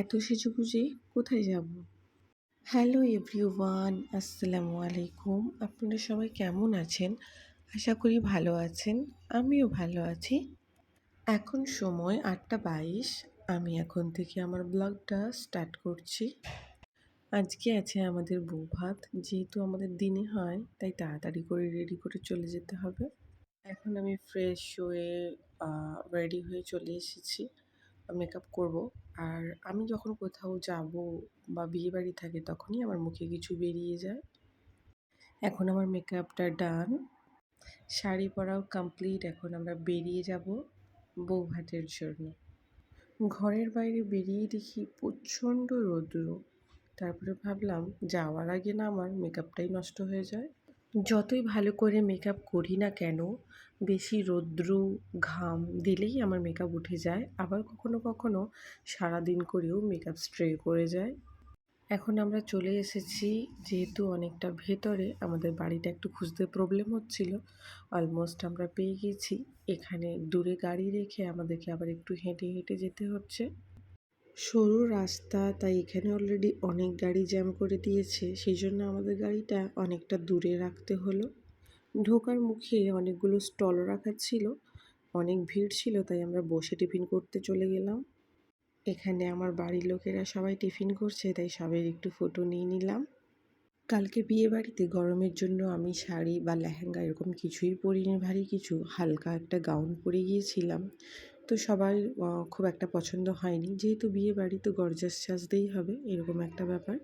এত সেজেগুজে কোথায় যাব? হ্যালো এভরিওয়ান আসসালামু আলাইকুম। আপনারা সবাই কেমন আছেন? আশা করি ভালো আছেন। আমিও ভালো আছি। এখন সময় আটটা বাইশ। আমি এখন থেকে আমার ব্লগটা স্টার্ট করছি। আজকে আছে আমাদের বউ ভাত। যেহেতু আমাদের দিনে হয়, তাই তাড়াতাড়ি করে রেডি করে চলে যেতে হবে। এখন আমি ফ্রেশ হয়ে রেডি হয়ে চলে এসেছি। মেকআপ করব। আর আমি যখন কোথাও যাব বা বিয়েবাড়ি থাকে তখনই আমার মুখে কিছু বেরিয়ে যায়। এখন আমার মেকআপটা ডান শাড়ি পরাও কমপ্লিট এখন আমরা বেরিয়ে যাব বৌভাতের জন্য। ঘরের বাইরে বেরিয়ে দেখি প্রচণ্ড রৌদ্র। তারপরে ভাবলাম যাওয়ার আগে না আমার মেকআপটাই নষ্ট হয়ে যায়। যতই ভালো করে মেকআপ করি না কেন বেশি রৌদ্র, ঘাম দিলেই আমার মেকআপ উঠে যায়। আবার কখনো কখনো সারাদিন করেও মেকআপ স্ট্রে করে যায়। এখন আমরা চলে এসেছি, যেহেতু অনেকটা ভেতরে, আমাদের বাড়িটা একটু খুঁজতে প্রবলেম হচ্ছিল। অলমোস্ট আমরা পেয়ে গেছি। এখানে দূরে গাড়ি রেখে আমাদেরকে আবার একটু হেঁটে হেঁটে যেতে হচ্ছে। সরু রাস্তা, তাই এখানে অলরেডি অনেক গাড়ি জ্যাম করে দিয়েছে। সেই জন্য আমাদের গাড়িটা অনেকটা দূরে রাখতে হলো। ঢোকার মুখে অনেকগুলো স্টল রাখা ছিল। অনেক ভিড় ছিল, তাই আমরা বসে টিফিন করতে চলে গেলাম। এখানে আমার বাড়ির লোকেরা সবাই টিফিন করছে, তাই সবাই একটু ফটো নিয়ে নিলাম। কালকে বিয়ে বাড়িতে গরমের জন্য আমি শাড়ি বা লেহেঙ্গা এরকম কিছুই পরিনি ভারী, কিছু হালকা একটা গাউন পরে গিয়েছিলাম। তো সবাই খুব একটা পছন্দ হয়নি। যেহেতু বিয়ে বাড়ি তো গরজাস সাজতেই হবে, এরকম একটা ব্যাপার।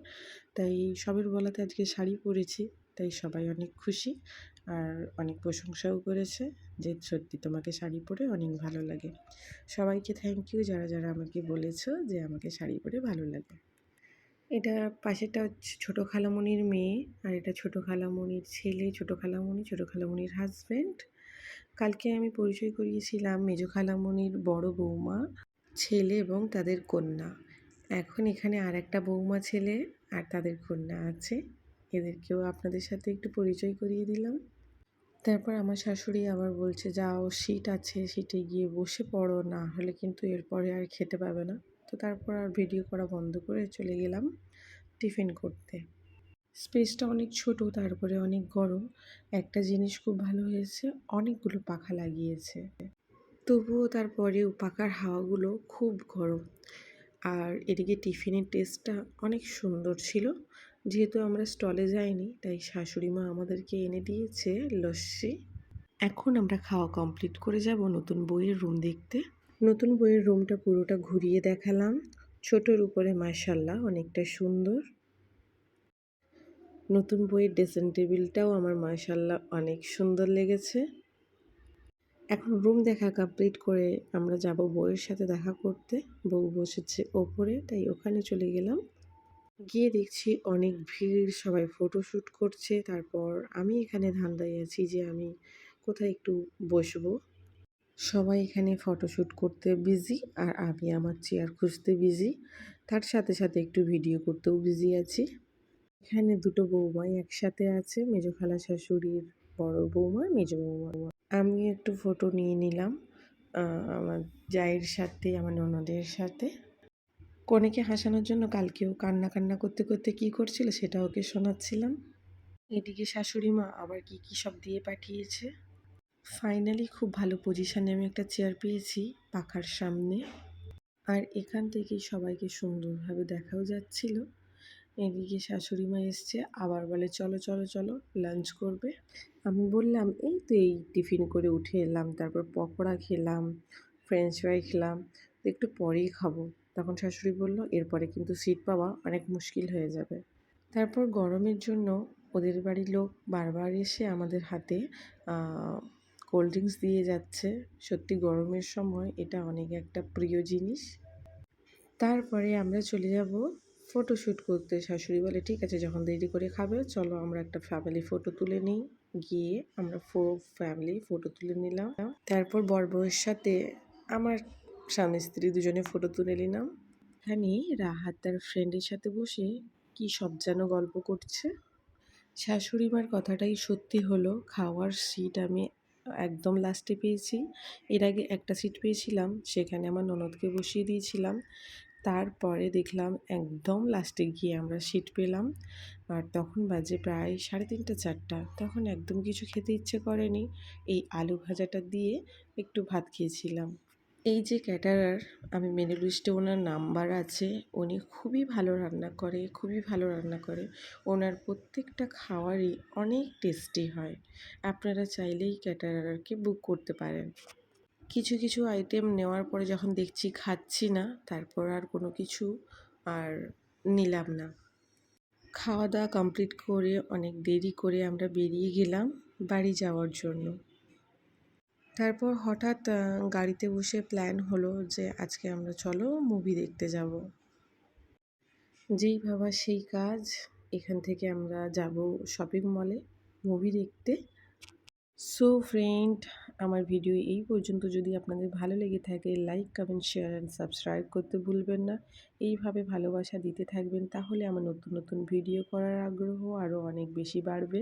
তাই সবের বলাতে আজকে শাড়ি পরেছি, তাই সবাই অনেক খুশি। আর অনেক প্রশংসাও করেছে যে সত্যি তোমাকে শাড়ি পরে অনেক ভালো লাগে। সবাইকে থ্যাংক ইউ যারা যারা আমাকে বলেছ যে আমাকে শাড়ি পরে ভালো লাগে। এটা পাশেরটা হচ্ছে ছোটো খালামণির মেয়ে আর এটা ছোটো খালামণির ছেলে, ছোটো খালামণি, ছোটো খালামণির হাজব্যান্ড কালকে আমি পরিচয় করিয়েছিলাম মেজো খালামণির বড় বৌমা, ছেলে এবং তাদের কন্যা। এখন এখানে আর একটা বৌমা ছেলে আর তাদের কন্যা আছে। এদেরকেও আপনাদের সাথে একটু পরিচয় করিয়ে দিলাম। তারপর আমার শাশুড়ি আবার বলছে, যাও, সিট আছে, সিটে গিয়ে বসে পড়ো, না হলে কিন্তু এরপরে আর খেতে পাবে না। তো তারপর আর ভিডিও করা বন্ধ করে চলে গেলাম টিফিন করতে। স্পেসটা অনেক ছোট, তারপরে অনেক গরম। একটা জিনিস খুব ভালো হয়েছে, অনেকগুলো পাখা লাগিয়েছে। তবুও তারপরেও পাখার হাওয়াগুলো খুব গরম। আর এদিকে টিফিনের টেস্টটা অনেক সুন্দর ছিল। যেহেতু আমরা স্টলে যাইনি, তাই শাশুড়ি মা আমাদেরকে এনে দিয়েছে লস্যি। এখন আমরা খাওয়া কমপ্লিট করে যাব নতুন বইয়ের রুম দেখতে। নতুন বইয়ের রুমটা পুরোটা ঘুরিয়ে দেখালাম। ছোটোর উপরে মার্শাল্লাহ অনেকটা সুন্দর। নতুন বইয়ের ড্রেসিং টেবিলটাও আমার মার্শাল্লাহ অনেক সুন্দর লেগেছে। এখন রুম দেখা কমপ্লিট করে আমরা যাব বউয়ের সাথে দেখা করতে। বউ বসেছে ওপরে, তাই ওখানে চলে গেলাম। গিয়ে দেখছি অনেক ভিড়, সবাই ফটোশ্যুট করছে। তারপর আমি এখানে ধান্দায় আছি যে আমি কোথায় একটু বসবো। সবাই এখানে ফটোশ্যুট করতে বিজি আর আমি আমার চেয়ার খুঁজতে বিজি তার সাথে সাথে একটু ভিডিও করতেও বিজি আছি। এখানে দুটো বৌমাই একসাথে আছে, মেজো খালা শাশুড়ির বড় বৌমা, মেজো বৌমা। আমি একটু ফটো নিয়ে নিলাম আমার জায়ের সাথে, আমার ননদের সাথে। কনেকে হাসানোর জন্য কালকেও কান্না কান্না করতে করতে কি করছিল সেটা ওকে শোনাচ্ছিলাম। এদিকে শাশুড়ি মা আবার কি কি সব দিয়ে পাঠিয়েছে। ফাইনালি খুব ভালো পজিশানে আমি একটা চেয়ার পেয়েছি পাখার সামনে। আর এখান থেকেই সবাইকে সুন্দরভাবে দেখাও যাচ্ছিল। এদিকে শাশুড়ি মা এসছে, আবার বলে, চলো চলো চলো লাঞ্চ করবে। আমি বললাম, এই তো এই টিফিন করে উঠে এলাম, তারপর পকোড়া খেলাম ফ্রেঞ্চ ফ্রাই খেলাম, একটু পরেই খাব। তখন শাশুড়ি বলল, এরপরে কিন্তু সিট পাওয়া অনেক মুশকিল হয়ে যাবে। তারপর গরমের জন্য ওদের বাড়ির লোক বারবার এসে আমাদের হাতে কোল্ড ড্রিঙ্কস দিয়ে যাচ্ছে। সত্যি গরমের সময় এটা অনেক একটা প্রিয় জিনিস। তারপরে আমরা চলে যাব ফটোশ্যুট করতে। শাশুড়ি বলে, ঠিক আছে, যখন দেরি করে খাবে, চলো আমরা একটা ফ্যামিলি ফটো তুলে নিই। গিয়ে আমরা ফোর ফ্যামিলি ফটো তুলে নিলাম। তারপর বর বউয়ের সাথে আমার স্বামী স্ত্রী দুজনে ফটো তুলে নিলাম। এখানে রাহাত তার ফ্রেন্ডের সাথে বসে কি সব যেন গল্প করছে। শাশুড়ি মার কথাটাই সত্যি হলো, খাওয়ার সিট আমি একদম লাস্টে পেয়েছি। এর আগে একটা সিট পেয়েছিলাম, সেখানে আমার ননদকে বসিয়ে দিয়েছিলাম। তারপরে দেখলাম একদম লাস্টে গিয়ে আমরা সিট পেলাম। আর তখন বাজে প্রায় সাড়ে তিনটা, চারটা। তখন একদম কিছু খেতে ইচ্ছে করেনি। এই আলু ভাজাটা দিয়ে একটু ভাত খেয়েছিলাম। এই যে ক্যাটারার আমি মেনু লিস্টে ওনার নাম্বার আছে, উনি খুবই ভালো রান্না করে, খুবই ভালো রান্না করে। ওনার প্রত্যেকটা খাওয়ারই অনেক টেস্টি হয়। আপনারা চাইলেই ক্যাটারারকে বুক করতে পারেন। কিছু কিছু আইটেম নেওয়ার পরে যখন দেখছি খাচ্ছি না, তারপর আর কোনো কিছু আর নিলাম না। খাওয়া দাওয়া কমপ্লিট করে অনেক দেরি করে আমরা বেরিয়ে গেলাম বাড়ি যাওয়ার জন্য। তারপর হঠাৎ গাড়িতে বসে প্ল্যান হলো যে আজকে আমরা চলো মুভি দেখতে যাব। যেই ভাবা সেই কাজ, এখান থেকে আমরা যাব শপিং মলে মুভি দেখতে। সো ফ্রেন্ড আমার ভিডিও এই পর্যন্ত। যদি আপনাদের ভালো লেগে থাকে like comment share and subscribe করতে ভুলবেন না। এইভাবে ভালোবাসা দিতে থাকবেন, তাহলে আমার নতুন নতুন ভিডিও করার আগ্রহ আরও অনেক বেশি বাড়বে।